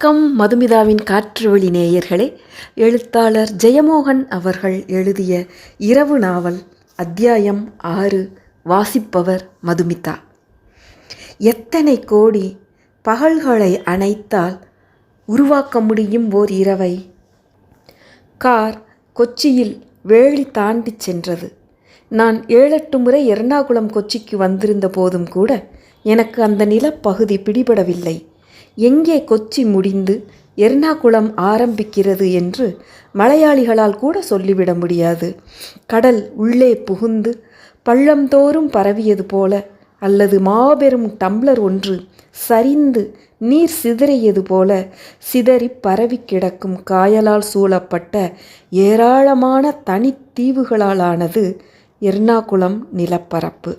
வணக்கம் மதுமிதாவின் காற்றுவழி நேயர்களே. எழுத்தாளர் ஜெயமோகன் அவர்கள் எழுதிய இரவு நாவல் அத்தியாயம் ஆறு வாசிப்பவர் மதுமிதா. எத்தனை கோடி பகல்களை அணைத்தால் உருவாக்க முடியும் ஓர் இரவை? கார் கொச்சியில் வேலி தாண்டிச் சென்றது. நான் ஏழெட்டு முறை எர்ணாகுளம் கொச்சிக்கு வந்திருந்த போதும் கூட எனக்கு அந்த நிலப்பகுதி பிடிபடவில்லை. எங்கே கொச்சி முடிந்து எர்ணாகுளம் ஆரம்பிக்கிறது என்று மலையாளிகளால் கூட சொல்லிவிட முடியாது. கடல் உள்ளே புகுந்து பள்ளம்தோறும் பரவியது போல அல்லது மாபெரும் டம்ளர் ஒன்று சரிந்து நீர் சிதறியது போல சிதறி பரவி கிடக்கும் காயலால் சூழப்பட்ட ஏராளமான தனித்தீவுகளாலானது எர்ணாகுளம் நிலப்பரப்பு.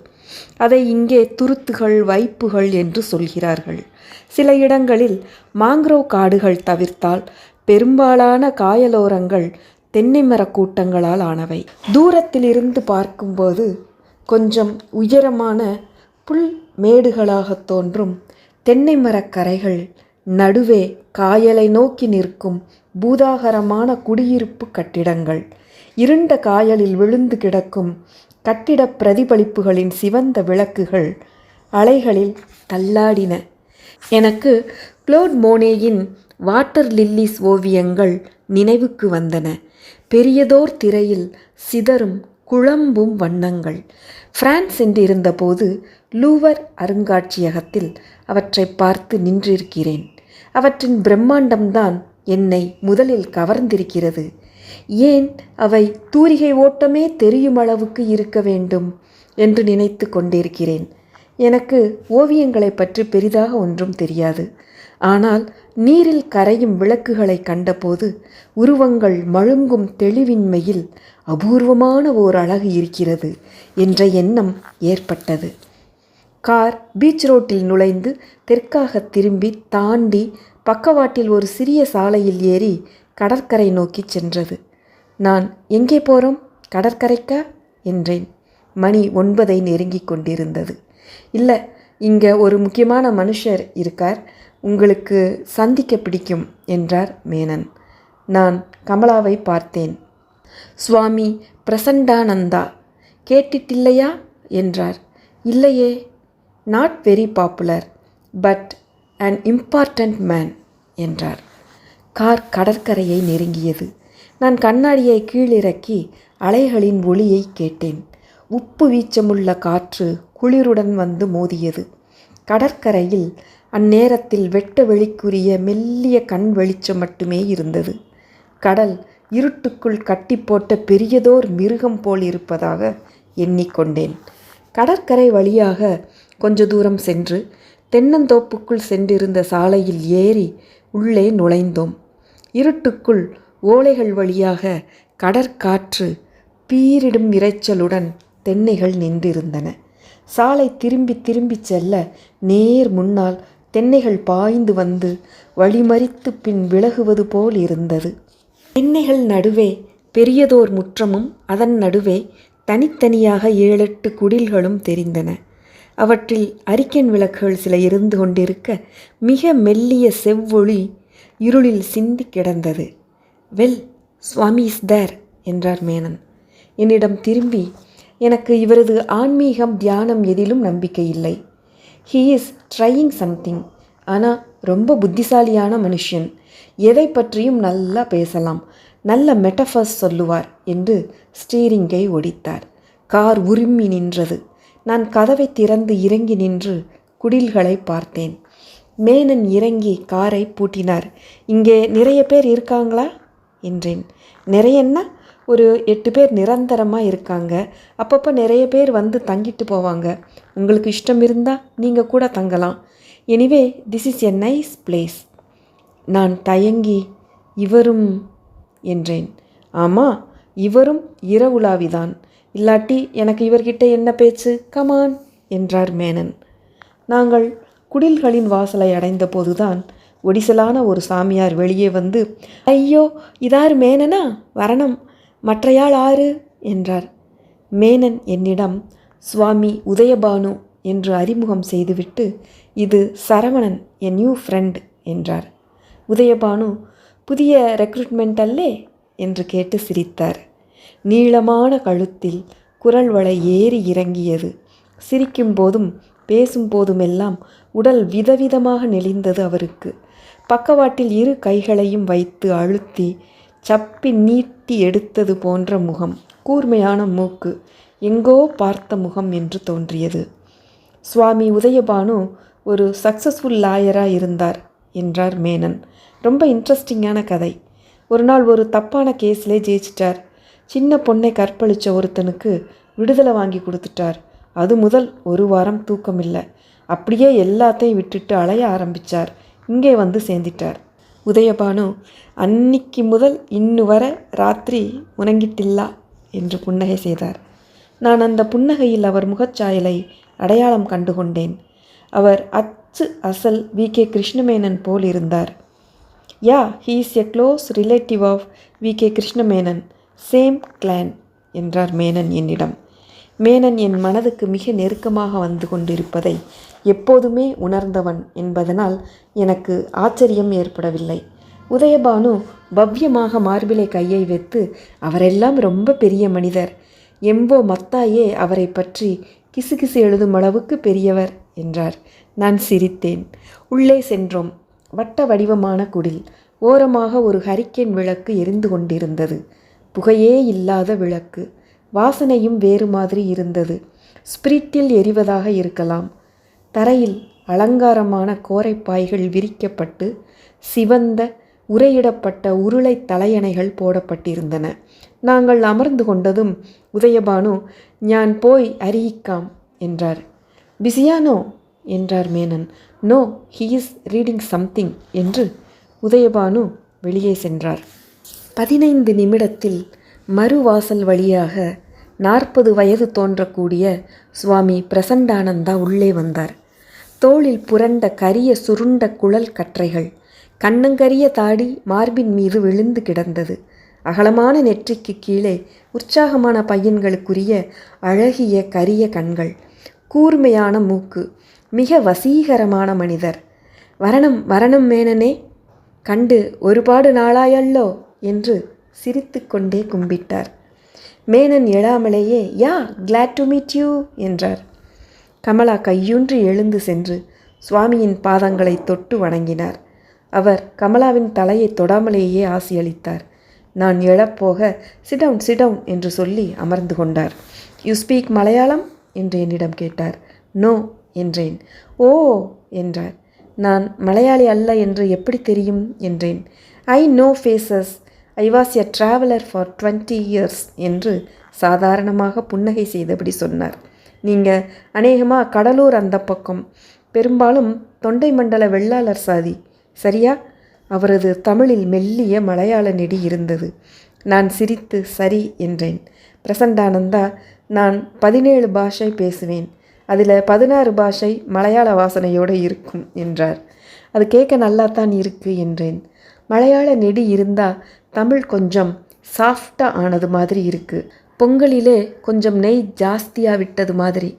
அதை இங்கே துருத்துகள் வைப்புகள் என்று சொல்கிறார்கள். சில இடங்களில் மாங்க்ரோவ் காடுகள் தவிர்த்தால் பெரும்பாலான காயலோரங்கள் தென்னை மரக் கூட்டங்களால் ஆனவை. தூரத்திலிருந்து பார்க்கும்போது கொஞ்சம் உயரமான புல் மேடுகளாக தோன்றும் தென்னை மரக்கரைகள் நடுவே காயலை நோக்கி நிற்கும் பூதாகரமான குடியிருப்பு கட்டிடங்கள். இருண்ட காயலில் விழுந்து கிடக்கும் கட்டிட பிரதிபலிப்புகளின் சிவந்த விளக்குகள் அலைகளில் தள்ளாடின. எனக்கு குளோட் மோனேயின் வாட்டர் லில்லிஸ் ஓவியங்கள் நினைவுக்கு வந்தன. பெரியதோர் திரையில் சிதறும் குழம்பும் வண்ணங்கள். பிரான்ஸ் சென்றிருந்தபோது லூவர் அருங்காட்சியகத்தில் அவற்றை பார்த்து நின்றிருக்கிறேன். அவற்றின் பிரம்மாண்டம்தான் என்னை முதலில் கவர்ந்திருக்கிறது. ஏன் அவை தூரிகை ஓட்டமே தெரியும் அளவுக்கு இருக்க வேண்டும் என்று நினைத்து கொண்டிருக்கிறேன். எனக்கு ஓவியங்களை பற்றி பெரிதாக ஒன்றும் தெரியாது. ஆனால் நீரில் கரையும் விளக்குகளை கண்டபோது உருவங்கள் மழுங்கும் தெளிவின்மையில் அபூர்வமான ஓர் அழகு இருக்கிறது என்ற எண்ணம் ஏற்பட்டது. கார் பீச் ரோட்டில் நுழைந்து தெற்காக திரும்பி தாண்டி பக்கவாட்டில் ஒரு சிறிய சாலையில் ஏறி கடற்கரை நோக்கி சென்றது. நான் எங்கே போகிறோம் கடற்கரைக்கா? என்றேன். மணி ஒன்பதை நெருங்கி கொண்டிருந்தது. இல்லை இங்கே ஒரு முக்கியமான மனுஷர் இருக்கார். உங்களுக்கு சந்திக்க பிடிக்கும் என்றார் மேனன். நான் கமலாவை பார்த்தேன். சுவாமி பிரசண்டானந்தா கேட்டிட்டில்லையா? என்றார். இல்லையே not very popular but an important man என்றார். கார் கடற்கரையை நெருங்கியது. நான் கண்ணாடியை கீழிறக்கி அலைகளின் ஒளியை கேட்டேன். உப்பு வீச்சமுள்ள காற்று குளிருடன் வந்து மோதியது. கடற்கரையில் அந்நேரத்தில் வெட்ட வெளிக்குரிய மெல்லிய கண் வெளிச்சம் மட்டுமே இருந்தது. கடல் இருட்டுக்குள் கட்டி போட்ட பெரியதோர் மிருகம் போல் இருப்பதாக எண்ணிக்கொண்டேன். கடற்கரை வழியாக கொஞ்ச தூரம் சென்று தென்னந்தோப்புக்குள் சென்றிருந்த சாலையில் ஏறி உள்ளே நுழைந்தோம். இருட்டுக்குள் ஓலைகள் வழியாக கடற்காற்று பீரிடும் இரைச்சலுடன் தென்னைகள் நின்றிருந்தன. சாலை திரும்பி திரும்பி செல்ல நேர் முன்னால் தென்னைகள் பாய்ந்து வந்து வழிமறித்து பின் விலகுவது போல் இருந்தது. தென்னைகள் நடுவே பெரியதோர் முற்றமும் அதன் நடுவே தனித்தனியாக ஏழெட்டு குடில்களும் தெரிந்தன. அவற்றில் அரிக்கன் விளக்குகள் சில இருந்து கொண்டிருக்க மிக மெல்லிய செவ்வொளி இருளில் சிந்தி கிடந்தது. வெல் சுவாமி இஸ் தேர் என்றார் மேனன். என்னிடம் திரும்பி எனக்கு இவரது ஆன்மீகம் தியானம் எதிலும் நம்பிக்கை இல்லை. ஹீ இஸ் ட்ரையிங் சம்திங் ஆனால் ரொம்ப புத்திசாலியான மனுஷன். எதை பற்றியும் நல்லா பேசலாம். நல்ல மெட்டஃபர்ஸ் சொல்லுவார் என்று ஸ்டீரிங்கை ஒடித்தார். கார் உருமி நின்றது. நான் கதவை திறந்து இறங்கி நின்று குடில்களை பார்த்தேன். மேனன் இறங்கி காரை பூட்டினார். இங்கே நிறைய பேர் இருக்காங்களா? என்றேன். நிறையன்னா? ஒரு எட்டு பேர் நிரந்தரமாக இருக்காங்க. அப்பப்போ நிறைய பேர் வந்து தங்கிட்டு போவாங்க. உங்களுக்கு இஷ்டம் இருந்தால் நீங்கள் கூட தங்கலாம். Anyway this is a nice place நான் தயங்கி இவரும் என்றேன். ஆமாம் இவரும் இரவுலாவிதான் இல்லாட்டி எனக்கு இவர்கிட்ட என்ன பேச்சு? கமான் என்றார் மேனன். நாங்கள் குடில்களின் வாசலை அடைந்த போதுதான் ஒடிசலான ஒரு சாமியார் வெளியே வந்து ஐயோ இதார் மேனனா? வரணம். மற்றையாள் ஆறு? என்றார். மேனன் என்னிடம் சுவாமி உதயபானு என்று அறிமுகம் செய்துவிட்டு இது சரவணன் என் நியூ ஃப்ரெண்ட் என்றார். உதயபானு புதிய ரெக்ரூட்மெண்ட் அல்லே? என்று கேட்டு சிரித்தார். நீளமான கழுத்தில் குரல் வளை ஏறி இறங்கியது. சிரிக்கும் போதும் பேசும் போதுமெல்லாம் உடல் விதவிதமாக நெளிந்தது அவருக்கு. பக்கவாட்டில் இரு கைகளையும் வைத்து அழுத்தி சப்பி நீட்டி எடுத்தது போன்ற முகம் கூர்மையான மூக்கு எங்கோ பார்த்த முகம் என்று தோன்றியது. சுவாமி உதயபானு ஒரு சக்ஸஸ்ஃபுல் லாயராக இருந்தார் என்றார் மேனன். ரொம்ப இன்ட்ரெஸ்டிங்கான கதை. ஒரு நாள் ஒரு தப்பான கேஸ்லே ஜெயிச்சிட்டார். சின்ன பொண்ணை கற்பழித்த ஒருத்தனுக்கு விடுதலை வாங்கி கொடுத்துட்டார். அது முதல் ஒரு வாரம் தூக்கம் இல்லை அப்படியே எல்லாத்தையும் விட்டுட்டு அலைய ஆரம்பித்தார் இங்கே வந்து சேர்ந்திட்டார். உதயபானு அன்னிக்கு முதல் இன்னு வர ராத்திரி உணங்கிட்டில்லா என்று புன்னகை செய்தார். நான் அந்த புன்னகையில் அவர் முகச்சாயலை அடையாளம் கண்டுகொண்டேன். அவர் அச்சு அசல் வி. கே. கிருஷ்ணமேனன் போல் இருந்தார். Yeah he is a close relative of V. K. Krishnamenon. Same clan என்றார் மேனன் என்னிடம். மேனன் என் மனதுக்கு மிக நெருக்கமாக வந்து கொண்டிருப்பதை எப்போதுமே உணர்ந்தவன் என்பதனால் எனக்கு ஆச்சரியம் ஏற்படவில்லை. உதயபானு பவ்யமாக மார்பிலை கையை வைத்து அவரெல்லாம் ரொம்ப பெரிய மனிதர். எம்போ மத்தாயே அவரை பற்றி கிசுகிசு எழுதும் அளவுக்கு பெரியவர் என்றார். நான் சிரித்தேன். உள்ளே சென்றோம். வட்ட வடிவமான குடில். ஓரமாக ஒரு ஹரிக்கேன் விளக்கு எரிந்து கொண்டிருந்தது. புகையே இல்லாத விளக்கு. வாசனையும் வேறு மாதிரி இருந்தது. ஸ்பிரிட்டில் எரிவதாக இருக்கலாம். தரையில் அலங்காரமான கோரைப்பாய்கள் விரிக்கப்பட்டு சிவந்த உரையிடப்பட்ட உருளை தலையணைகள் போடப்பட்டிருந்தன. நாங்கள் அமர்ந்து கொண்டதும் உதயபானு ஞான் போய் அறிகிக்காம் என்றார். பிஸியானோ? என்றார் Menon. No he is reading something என்று உதயபானு வெளியே சென்றார். பதினைந்து நிமிடத்தில் மறுவாசல் வழியாக நாற்பது வயது தோன்றக்கூடிய சுவாமி பிரசண்டானந்தா உள்ளே வந்தார். தோளில் புரண்ட கரிய சுருண்ட குழல் கற்றைகள் கண்ணங்கரிய தாடி மார்பின் மீது விழுந்து கிடந்தது. அகலமான நெற்றிக்கு கீழே உற்சாகமான பையன்களுக்குரிய அழகிய கரிய கண்கள் கூர்மையான மூக்கு மிக வசீகரமான மனிதர். வரணம் வரணம் மேனனே! கண்டு ஒருபாடு நாளாயல்லோ! என்று சிரித்துக்கொண்டே கும்பிட்டார். Menon எழாமலேயே yeah glad to meet you என்றார். கமலா கையூன்றி எழுந்து சென்று சுவாமியின் பாதங்களை தொட்டு வணங்கினார். அவர் கமலாவின் தலையை தொடாமலேயே ஆசியளித்தார் நான் எழப்போக சிடவுன் சிடவுன் என்று சொல்லி அமர்ந்து கொண்டார். யூ ஸ்பீக் மலையாளம் என்று என்னிடம் கேட்டார். நோ என்றேன். ஓ என்றார். நான் மலையாளி அல்ல என்று எப்படி தெரியும்? என்றேன். I know faces I was a traveller for twenty years என்று சாதாரணமாக புன்னகை செய்தபடி சொன்னார். நீங்கள் அநேகமாக கடலூர் அந்த பக்கம். பெரும்பாலும் தொண்டை மண்டல வெள்ளாளர் சாதி. சரியா? அவரது தமிழில் மெல்லிய மலையாள நெடி இருந்தது. நான் சிரித்து சரி என்றேன். பிரசண்டானந்தா நான் பதினேழு பாஷை பேசுவேன். அதில் பதினாறு பாஷை மலையாள வாசனையோடு இருக்கும் என்றார். அது கேட்க நல்லா தான் என்றேன். மலையாள நெடி இருந்தால் தமிழ் கொஞ்சம் சாஃப்டாக ஆனது மாதிரி இருக்குது பொங்கலிலே கொஞ்சம் நெய் ஜாஸ்தியாக விட்டது மாதிரி.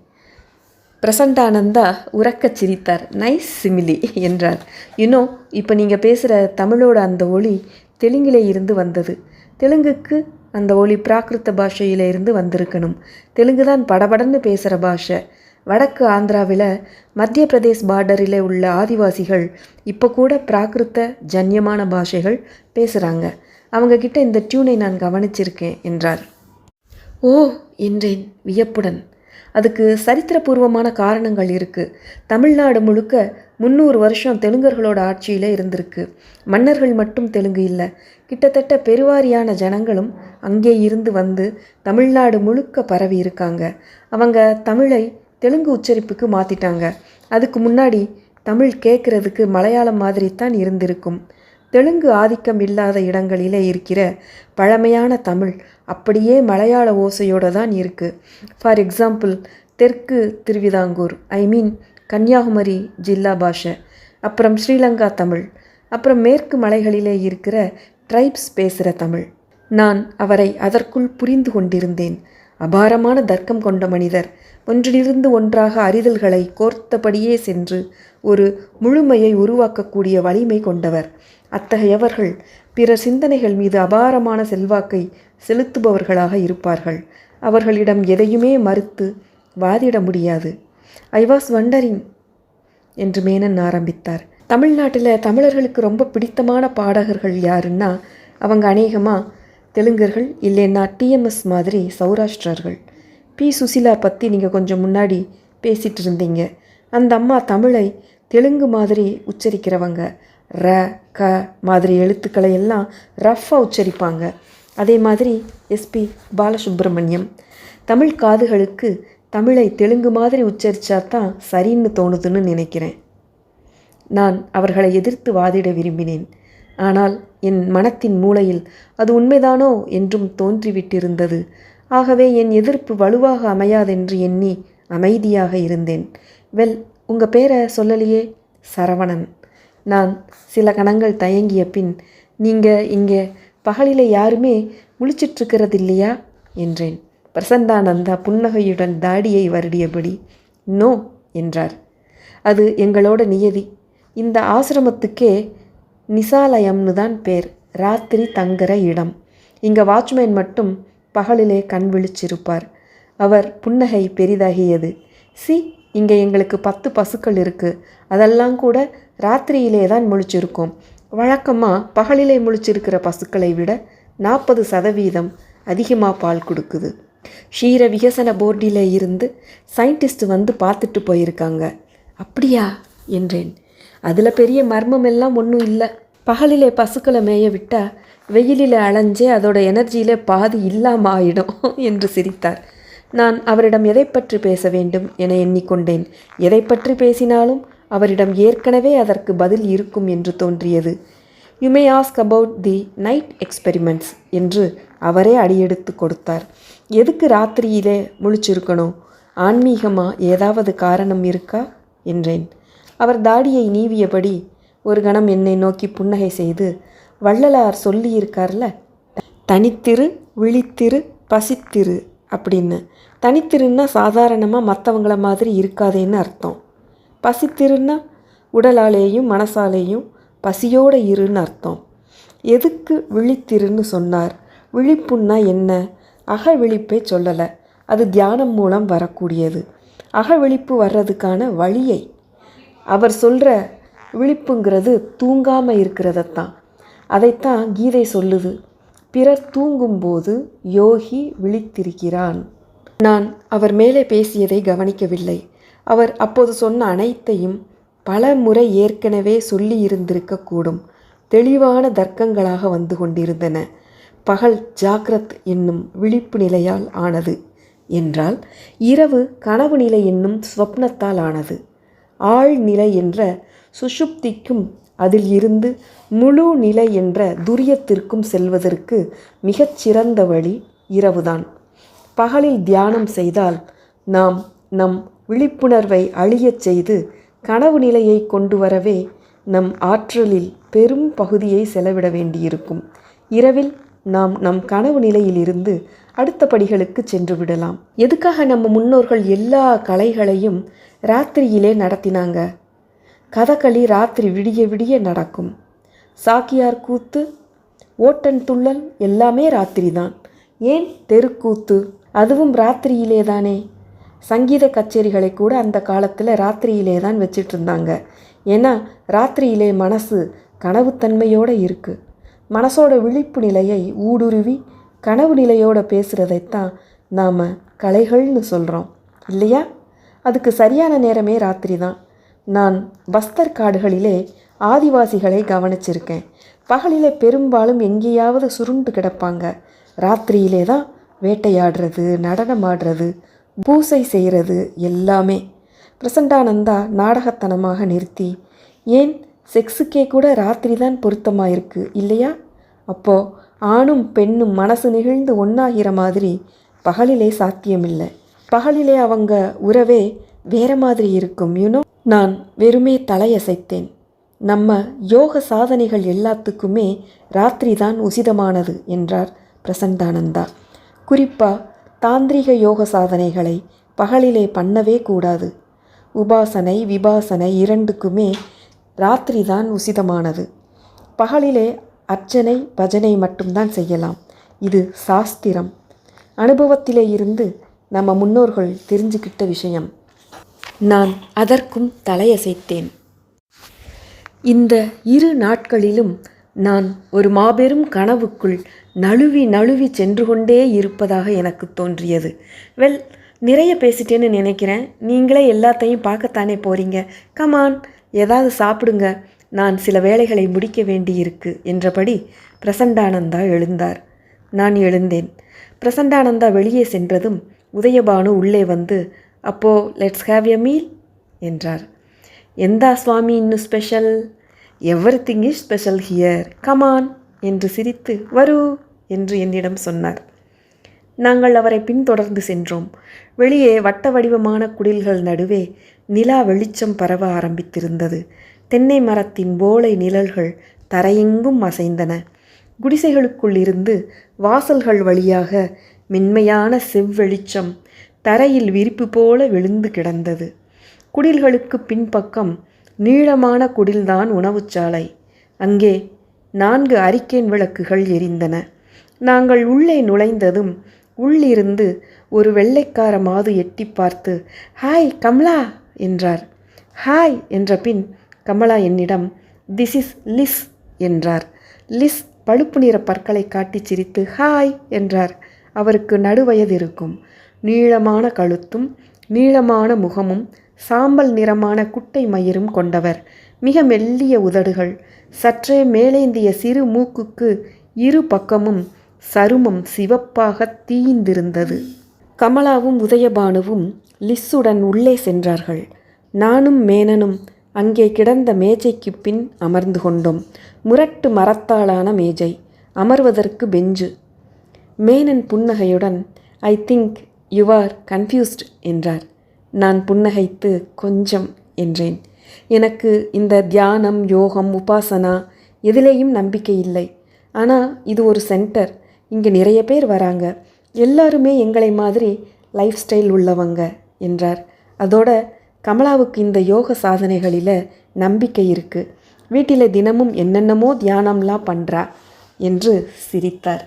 பிரசண்டானந்தா உறக்கச் சிரித்தார். நைஸ் சிமிலி என்றார். இன்னும் இப்போ நீங்கள் பேசுகிற தமிழோட அந்த ஒளி தெலுங்கிலே இருந்து வந்தது. தெலுங்குக்கு அந்த ஒளி பிராகிருத்த பாஷையில இருந்து வந்திருக்கணும். தெலுங்கு தான் படபடன்னு பேசுகிற பாஷை. வடக்கு ஆந்திராவில் மத்திய பிரதேஷ் பார்டரில் உள்ள ஆதிவாசிகள் இப்போ கூட பிராகிருத்த ஜன்யமான பாஷைகள் பேசுகிறாங்க அவங்கக்கிட்ட இந்த டியூனை நான் கவனிச்சிருக்கேன் என்றார் ஓ என்றேன் வியப்புடன். அதுக்கு சரித்திரபூர்வமான காரணங்கள் இருக்குது தமிழ்நாடு முழுக்க முந்நூறு வருஷம் தெலுங்கர்களோட ஆட்சியில் இருந்திருக்கு. மன்னர்கள் மட்டும் தெலுங்கு இல்லை. கிட்டத்தட்ட பெருவாரியான ஜனங்களும் அங்கே இருந்து வந்து தமிழ்நாடு முழுக்க பரவி இருக்காங்க. அவங்க தமிழை தெலுங்கு உச்சரிப்புக்கு மாற்றிட்டாங்க அதுக்கு முன்னாடி தமிழ் கேட்குறதுக்கு மலையாளம் மாதிரி தான் இருந்திருக்கும். தெலுங்கு ஆதிக்கம் இல்லாத இடங்களிலே இருக்கிற பழமையான தமிழ் அப்படியே மலையாள ஓசையோடு தான் இருக்குது ஃபார் எக்ஸாம்பிள் தெற்கு திருவிதாங்கூர் ஐ மீன் கன்னியாகுமரி ஜில்லா பாஷை அப்புறம் ஸ்ரீலங்கா தமிழ் அப்புறம் மேற்கு மலைகளிலே இருக்கிற ட்ரைப்ஸ் பேசுகிற தமிழ். நான் அவரை அதற்குள் புரிந்து கொண்டிருந்தேன். அபாரமான தர்க்கம் கொண்ட மனிதர் ஒன்றிலிருந்து ஒன்றாக அறிதல்களை கோர்த்தபடியே சென்று ஒரு முழுமையை உருவாக்கக்கூடிய வலிமை கொண்டவர். அத்தகையவர்கள் பிற சிந்தனைகள் மீது அபாரமான செல்வாக்கை செலுத்துபவர்களாக இருப்பார்கள். அவர்களிடம் எதையுமே மறுத்து வாதிட முடியாது. ஐ வாஸ் வண்டரிங் என்று மேனன் ஆரம்பித்தார். தமிழ்நாட்டில் தமிழர்களுக்கு ரொம்ப பிடித்தமான பாடகர்கள் யாருன்னா அவங்க அநேகமாக தெலுங்கர்கள் இல்லைன்னா டிஎம்எஸ் மாதிரி சௌராஷ்டிரர்கள். பி. சுசிலா பற்றி நீங்கள் கொஞ்சம் முன்னாடி பேசிகிட்டு இருந்தீங்க. அந்த அம்மா தமிழை தெலுங்கு மாதிரி உச்சரிக்கிறவங்க. ர க மாதிரி எழுத்துக்களை எல்லாம் ரஃப்பாக உச்சரிப்பாங்க. அதே மாதிரி எஸ்பி பாலசுப்ரமணியம். தமிழ் காதுகளுக்கு தமிழை தெலுங்கு மாதிரி உச்சரித்தா தான் சரின்னு தோணுதுன்னு நினைக்கிறேன். நான் அவர்களை எதிர்த்து வாதிட விரும்பினேன். ஆனால் என் மனத்தின் மூளையில் அது உண்மைதானோ என்றும் தோன்றிவிட்டிருந்தது. ஆகவே என் எதிர்ப்பு வலுவாக அமையாதென்று எண்ணி அமைதியாக இருந்தேன். வெல் உங்கள் பேரை சொல்லலையே? சரவணன். நான் சில கணங்கள் தயங்கிய பின் நீங்கள் இங்கே பகலில் யாருமே முழிச்சிட்ருக்கிறது இல்லையா என்றேன். பிரசந்தானந்தா புன்னகையுடன் தாடியை வருடியபடி நோ என்றார். அது எங்களோட நியதி. இந்த ஆசிரமத்துக்கே நிசாலயம்னு தான் பேர். ராத்திரி தங்குற இடம். இங்கே வாட்ச்மேன் மட்டும் பகலிலே கண் விழிச்சிருப்பார். அவர் புன்னகை பெரிதாகியது. சி இங்கே எங்களுக்கு பத்து பசுக்கள் இருக்குது அதெல்லாம் கூட ராத்திரியிலே தான் முழிச்சிருக்கோம். வழக்கமாக பகலிலே முழிச்சிருக்கிற பசுக்களை விட நாற்பது சதவீதம் அதிகமாக பால் கொடுக்குது. ஷீர விகசன போர்டில் இருந்து சயின்டிஸ்ட் வந்து பார்த்துட்டு போயிருக்காங்க. அப்படியா? என்றேன். அதில் பெரிய மர்மம் எல்லாம் ஒன்றும் இல்லை. பகலிலே பசுக்களை மேய விட்டால் வெயிலில் அலைஞ்சே அதோட எனர்ஜியிலே பாதி இல்லாமல் ஆயிடும் என்று சிரித்தார். நான் அவரிடம் எதை பற்றி பேச வேண்டும் என எண்ணிக்கொண்டேன். எதை பற்றி பேசினாலும் அவரிடம் ஏற்கனவே அதற்கு பதில் இருக்கும் என்று தோன்றியது. You may ask about the night experiments என்று அவரே அடியெடுத்து கொடுத்தார். எதுக்கு ராத்திரியிலே முழிச்சிருக்கணும்? ஆன்மீகமாக ஏதாவது காரணம் இருக்கா? என்றேன். அவர் தாடியை நீவியபடி ஒரு கணம் என்னை நோக்கி புன்னகை செய்து வள்ளலார் சொல்லியிருக்கார்ல தனித்திரு விழித்திரு பசித்திரு அப்படின்னு. தனித்திருன்னா சாதாரணமாக மற்றவங்கள மாதிரி இருக்காதேன்னு அர்த்தம். பசித்திருன்னா உடலாலேயும் மனசாலேயும் பசியோடு இருன்னு அர்த்தம். எதுக்கு விழித்திருன்னு சொன்னார்? விழிப்புன்னா என்ன? அக விழிப்பே சொல்லலை. அது தியானம் மூலம் வரக்கூடியது. அக விழிப்பு வர்றதுக்கான வழியை. அவர் சொல்கிற விழிப்புங்கிறது தூங்காமல் இருக்கிறதத்தான். அதைத்தான் கீதை சொல்லுது. பிறர் தூங்கும்போது யோகி விழித்திருக்கிறான். நான் அவர் மேலே பேசியதை கவனிக்கவில்லை. அவர் அப்போது சொன்ன அனைத்தையும் பல முறை ஏற்கனவே சொல்லி இருந்திருக்கக்கூடும் தெளிவான தர்க்கங்களாக வந்து கொண்டிருந்தன. பகல் ஜாக்ரத் என்னும் விழிப்பு நிலையால் ஆனது என்றால் இரவு கனவு நிலை என்னும் ஸ்வப்னத்தால் ஆனது. ஆழ்நிலை என்ற சுஷுப்திக்கும் அதில் இருந்து முழு நிலை என்ற துரியத்திற்கும் செல்வதற்கு மிகச்சிறந்த வழி இரவுதான். பகலில் தியானம் செய்தால் நாம் நம் விழிப்புணர்வை அழியச் செய்து கனவு நிலையை கொண்டு வரவே நம் ஆற்றலில் பெரும் பகுதியை செலவிட வேண்டியிருக்கும். இரவில் நாம் நம் கனவு நிலையிலிருந்து அடுத்த படிகளுக்கு சென்று விடலாம். எதுக்காக நம்ம முன்னோர்கள் எல்லா கலைகளையும் ராத்திரியிலே நடத்தினாங்க? கதகளி ராத்திரி விடிய விடிய நடக்கும். சாக்கியார் கூத்து ஓட்டன் துள்ளல் எல்லாமே ராத்திரி தான் ஏன் தெருக்கூத்து? அதுவும் ராத்திரியிலே தானே சங்கீத கச்சேரிகளை கூட அந்த காலத்தில் ராத்திரியிலே தான் வச்சிட்டு இருந்தாங்க ஏன்னா ராத்திரியிலே மனசு கனவுத்தன்மையோடு இருக்குது மனசோட விழிப்பு நிலையை ஊடுருவி கனவு நிலையோட பேசுகிறதைத்தான் நாம் கலைகள்னு சொல்கிறோம் இல்லையா? அதுக்கு சரியான நேரமே ராத்திரி தான் நான் பஸ்தர் காடுகளிலே ஆதிவாசிகளை கவனிச்சிருக்கேன். பகலிலே பெரும்பாலும் எங்கேயாவது சுருண்டு கிடப்பாங்க. ராத்திரியிலே தான் வேட்டையாடுறது நடனம் ஆடுறது பூசை செய்கிறது எல்லாமே. பிரசண்டானந்தா நாடகத்தனமாக நிறுத்தி ஏன் செக்ஸுக்கே கூட ராத்திரி தான் பொருத்தமாக இருக்குது இல்லையா? அப்போது ஆணும் பெண்ணும் மனசு நிகழ்ந்து ஒன்றாகிற மாதிரி பகலிலே சாத்தியமில்லை. பகலிலே அவங்க உறவே வேற மாதிரி இருக்கும் யூனோ நான் வெறுமே தலையசைத்தேன். நம்ம யோக சாதனைகள் எல்லாத்துக்குமே ராத்திரி தான் உசிதமானது என்றார் பிரசண்டானந்தா குறிப்பாக தாந்திரிக யோக சாதனைகளை பகலிலே பண்ணவே கூடாது. உபாசனை விபாசனை இரண்டுக்குமே ராத்திரி தான் உசிதமானது. பகலிலே அர்ச்சனை பஜனை மட்டும்தான் செய்யலாம். இது சாஸ்திரம். அனுபவத்திலே இருந்து நம்ம முன்னோர்கள் தெரிஞ்சுக்கிட்ட விஷயம். நான் அதற்கும் தலையசைத்தேன். இந்த இரு நாட்களிலும் நான் ஒரு மாபெரும் கனவுக்குள் நழுவி நழுவி சென்று கொண்டே இருப்பதாக எனக்கு தோன்றியது. வெல் நிறைய பேசிட்டேன்னு நினைக்கிறேன். நீங்களே எல்லாத்தையும் பார்க்கத்தானே போகிறீங்க கமான் ஏதாவது சாப்பிடுங்க. நான் சில வேலைகளை முடிக்க வேண்டியிருக்கு என்றபடி பிரசண்டானந்தா எழுந்தார். நான் எழுந்தேன். பிரசண்டானந்தா வெளியே சென்றதும் உதயபானு உள்ளே வந்து அப்போ லெட்ஸ் ஹேவ் எ மீல் என்றார். எந்தா சுவாமி இன்னும் special everything is special here come on என்று சிரித்து வரு! என்று என்னிடம் சொன்னார். நாங்கள் அவரை பின்தொடர்ந்து சென்றோம். வெளியே வட்ட வடிவமான குடில்கள் நடுவே நிலா வெளிச்சம் பரவ ஆரம்பித்திருந்தது. தென்னை மரத்தின் போலை நிழல்கள் தரையெங்கும் அசைந்தன. குடிசைகளுக்குள் இருந்து வாசல்கள் வழியாக மென்மையான செவ்வெளிச்சம் தரையில் விரிப்பு போல விழுந்து கிடந்தது. குடில்களுக்கு பின்பக்கம் நீளமான குடில்தான் உணவுச்சாலை. அங்கே நான்கு அரிக்கேன் விளக்குகள் எரிந்தன. நாங்கள் உள்ளே நுழைந்ததும் உள்ளிருந்து ஒரு வெள்ளைக்கார மாது எட்டி பார்த்து ஹாய் கமலா! என்றார். ஹாய்! என்ற பின் கமலா என்னிடம் திஸ் இஸ் லிஸ் என்றார். லிஸ் பழுப்பு நிற பற்களை காட்டி சிரித்து ஹாய் என்றார். அவருக்கு நடுவயது இருக்கும் நீளமான கழுத்தும் நீளமான முகமும் சாம்பல் நிறமான குட்டை மயிரும் கொண்டவர். மிக மெல்லிய உதடுகள் சற்றே மேலேந்திய சிறு மூக்குக்கு இரு பக்கமும் சருமம் சிவப்பாக தீய்ந்திருந்தது. கமலாவும் உதயபானுவும் லிஸ்ஸுடன் உள்ளே சென்றார்கள். நானும் மேனனும் அங்கே கிடந்த மேஜைக்கு பின் அமர்ந்து கொண்டோம். முரட்டு மரத்தாலான மேஜை அமர்வதற்கு பெஞ்சு. மேனன் புன்னகையுடன் I think you are confused என்றார். நான் புன்னகைத்து கொஞ்சம் என்றேன். எனக்கு இந்த தியானம் யோகம் உபாசனா எதிலேயும் நம்பிக்கை இல்லை. ஆனால் இது ஒரு சென்டர் இங்கே நிறைய பேர் வராங்க. எல்லாருமே எங்களை மாதிரி லைஃப் ஸ்டைல் உள்ளவங்க என்றார். அதோட கமலாவுக்கு இந்த யோக சாதனைகளில் நம்பிக்கை இருக்குது வீட்டில் தினமும் என்னென்னமோ தியானம்லாம் பண்ணுறா என்று சிரித்தார்.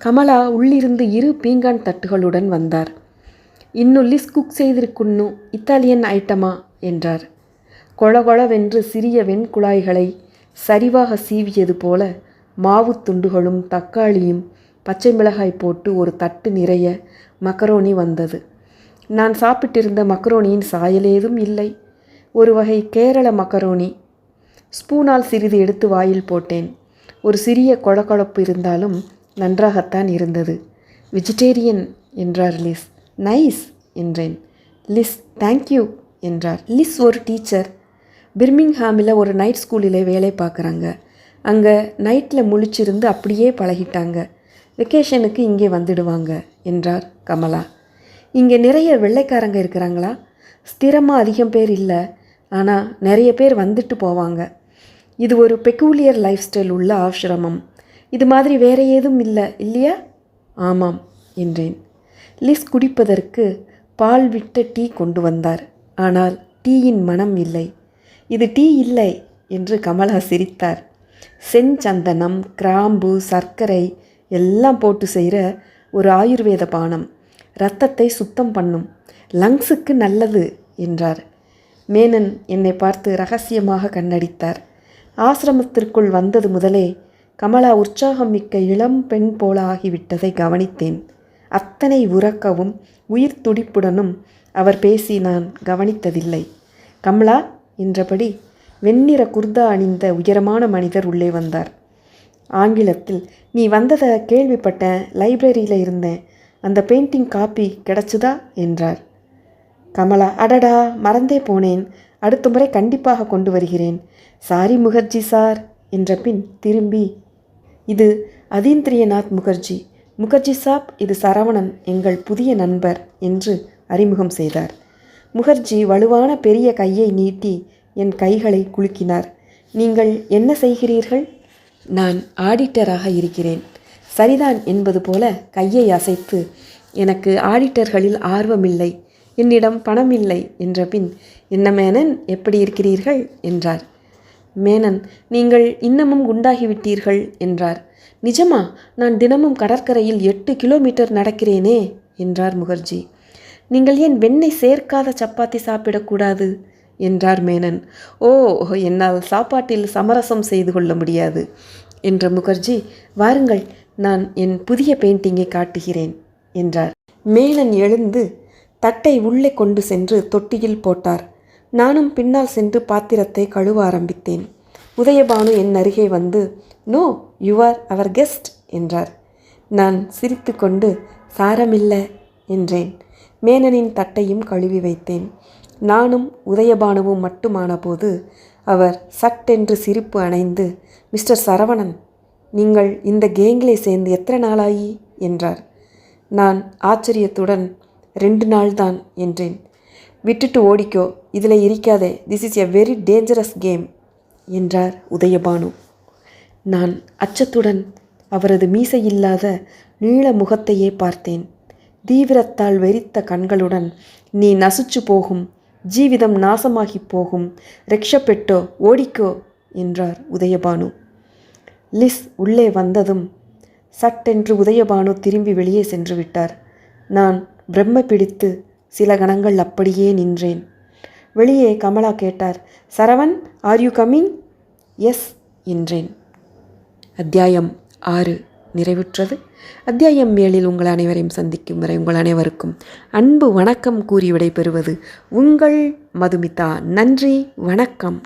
கமலா உள்ளிருந்து இரு பீங்கான் தட்டுகளுடன் வந்தார். இன்னும் லிஸ் குக் செய்திருக்குன்னு இத்தாலியன் ஐட்டமா என்றார். கொளகொளவென்று சிறிய வெண்குழாய்களை சரிவாக சீவியது போல மாவுத் துண்டுகளும் தக்காளியும் பச்சை மிளகாய் போட்டு ஒரு தட்டு நிறைய மக்கரோனி வந்தது. நான் சாப்பிட்டிருந்த மக்கரோனியின் சாயலேதும் இல்லை. ஒரு வகை கேரள மக்கரோனி. ஸ்பூனால் சிறிது எடுத்து வாயில் போட்டேன். ஒரு சிறிய கொழக்கொழப்பு இருந்தாலும் நன்றாகத்தான் இருந்தது. வெஜிடேரியன் என்றார் லிஸ். நைஸ் என்றேன். லிஸ் தேங்க்யூ என்றார். லிஸ் ஒரு டீச்சர். பிர்மிங்ஹாமில் ஒரு நைட் ஸ்கூலில் வேலை பார்க்குறாங்க. அங்கே நைட்டில் முழிச்சிருந்து அப்படியே பழகிட்டாங்க. வெக்கேஷனுக்கு இங்கே வந்துடுவாங்க என்றார் கமலா. இங்கே நிறைய வெள்ளைக்காரங்க இருக்கிறாங்களா? ஸ்திரமாக அதிகம் பேர் இல்லை. ஆனால் நிறைய பேர் வந்துட்டு போவாங்க. இது ஒரு பெக்கூலியர் லைஃப் ஸ்டைல் உள்ள ஆசிரமம். இது மாதிரி வேற ஏதும் இல்லை இல்லையா? ஆமாம் என்றேன். லிஸ் குடிப்பதற்கு பால் விட்ட டீ கொண்டு வந்தார். ஆனால் டீயின் மனம் இல்லை. இது டீ இல்லை என்று கமலா சிரித்தார். செஞ்சந்தனம் கிராம்பு சர்க்கரை எல்லாம் போட்டு செய்கிற ஒரு ஆயுர்வேத பானம். ரத்தத்தை சுத்தம் பண்ணும். லங்ஸுக்கு நல்லது என்றார். மேனன் என்னை பார்த்து ரகசியமாக கண்ணடித்தார். ஆசிரமத்திற்குள் வந்தது முதலே கமலா உற்சாகம் மிக்க இளம் பெண் போல ஆகிவிட்டதை கவனித்தேன். அத்தனை உறக்கவும் உயிர் துடிப்புடனும் அவர் பேசி நான் கவனித்ததில்லை. கமலா என்றபடி வெண்ணிற குர்தா அணிந்த உயரமான மனிதர் உள்ளே வந்தார். ஆங்கிலத்தில் நீ வந்ததை கேள்விப்பட்டேன் லைப்ரரியில் இருந்தேன் அந்த பெயிண்டிங் காப்பி கிடச்சுதா? என்றார். கமலா அடடா மறந்தே போனேன். அடுத்த முறை கண்டிப்பாக கொண்டு வருகிறேன். சாரி முகர்ஜி சார் என்ற பின் திரும்பி இது அதீந்திரியநாத் முகர்ஜி. முகர்ஜி சாப் இது சரவணன் எங்கள் புதிய நண்பர் என்று அறிமுகம் செய்தார். முகர்ஜி வலுவான பெரிய கையை நீட்டி என் கைகளை குலுக்கினார். நீங்கள் என்ன செய்கிறீர்கள்? நான் ஆடிட்டராக இருக்கிறேன். சரிதான் என்பது போல கையை அசைத்து எனக்கு ஆடிட்டர்களில் ஆர்வமில்லை என்னிடம் பணம் இல்லை என்ற பின் என்ன மேனன் எப்படி இருக்கிறீர்கள்? என்றார். மேனன் நீங்கள் இன்னமும் குண்டாகிவிட்டீர்கள் என்றார். நிஜமா நான் தினமும் கடற்கரையில் எட்டு கிலோமீட்டர் நடக்கிறேனே? என்றார் முகர்ஜி. நீங்கள் ஏன் வெண்ணெய் சேர்க்காத சப்பாத்தி சாப்பிடக்கூடாது? என்றார் மேனன். ஓ என்னால் சாப்பாட்டில் சமரசம் செய்து கொள்ள முடியாது என்ற முகர்ஜி. வாருங்கள் நான் என் புதிய பெயிண்டிங்கை காட்டுகிறேன் என்றார். மேனன் எழுந்து தட்டை உள்ளே கொண்டு சென்று தொட்டியில் போட்டார். நானும் பின்னால் சென்று பாத்திரத்தை கழுவ ஆரம்பித்தேன். உதயபானு என் அருகே வந்து no you are our guest என்றார். நான் சிரித்துக்கொண்டு சாரமில்லை என்றேன். மேனனின் தட்டையும் கழுவி வைத்தேன். நானும் உதயபானுவும் மட்டுமான போது அவர் சட்டென்று சிரிப்பு அணைந்து மிஸ்டர் சரவணன் நீங்கள் இந்த கேங்கிலே சேர்ந்து எத்தனை நாளாயி? என்றார். நான் ஆச்சரியத்துடன் ரெண்டு நாள் தான் என்றேன். விட்டுட்டு ஓடிக்கோ இதில் இருக்காதே this is a very dangerous game என்றார் உதயபானு. நான் அச்சத்துடன் அவரது மீசையில்லாத நீள முகத்தையே பார்த்தேன். தீவிரத்தால் வெறித்த கண்களுடன் நீ நசுச்சு போகும் ஜீவிதம் நாசமாகி போகும் ரெக்ஷப்பெட்டோ ஓடிக்கோ என்றார் உதயபானு. லிஸ் உள்ளே வந்ததும் சட்டென்று உதயபானு திரும்பி வெளியே சென்று விட்டார். நான் பிரம்ம பிடித்து சில கணங்கள் அப்படியே நின்றேன். வெளியே கமலா கேட்டார். Saravan are you coming yes என்றேன். அத்தியாயம் ஆறு. நிறைவுற்றது. அத்தியாயம் ஏழில் உங்கள் அனைவரையும் சந்திக்கும் வரை உங்கள் அனைவருக்கும் அன்பு வணக்கம் கூறி விடைபெறுவது உங்கள் மதுமிதா. நன்றி வணக்கம்.